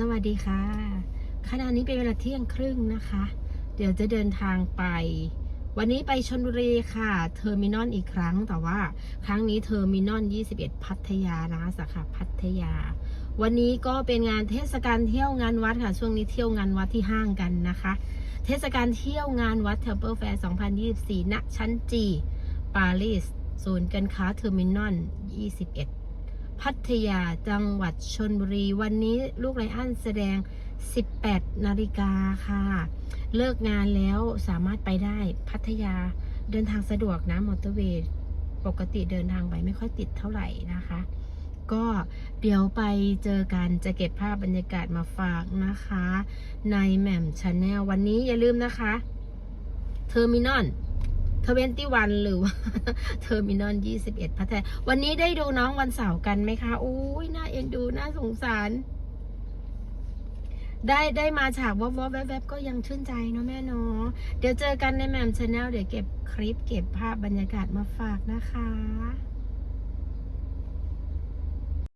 สวัสดีค่ะ ขณะนี้เป็นเวลาเที่ยงครึ่งนะคะ เดี๋ยวจะเดินทางไป วันนี้ไปชนบุรีค่ะ เทอร์มินอลอีกครั้ง แต่ว่าครั้งนี้เทอร์มินอล21 พัทยานะคะสาขาพัทยา วันนี้ก็เป็นงานเทศกาลเที่ยวงานวัดค่ะ ช่วงนี้เที่ยวงานวัดที่ห้างกันนะคะ เทศกาลเที่ยวงานวัดเทอร์เบิลแฟร์2024 ณ ชั้นจี ปารีส ศูนย์การค้าเทอร์มินอล21 พัทยาจังหวัดชนบุรี วันนี้ลูกไรอันแสดง 18 นาฬิกาค่ะ เลิกงานแล้วสามารถไปได้พัทยาเดินทางสะดวกนะมอเตอร์เวย์ปกติเดินทางไปไม่ค่อยติดเท่าไหร่นะคะ ก็เดี๋ยวไปเจอกันจะเก็บภาพบรรยากาศมาฝากนะคะ ในแหม่มชาแนลวันนี้อย่าลืมนะคะเทอร์มินอล ทเวนตี้วันหรือว่าเทอร์มินอล21พัทยาวันนี้ได้ดูน้องวันเสาร์กันไหมคะอุ้ยน่าเอ็นดูน่าสงสาร ได้ได้มาฉากวอบวอบแวบแวบก็ยังชื่นใจเนาะแม่เนาะเดี๋ยวเจอกันในแมมชาแนลเดี๋ยวเก็บคลิปเก็บภาพบรรยากาศมาฝากนะคะ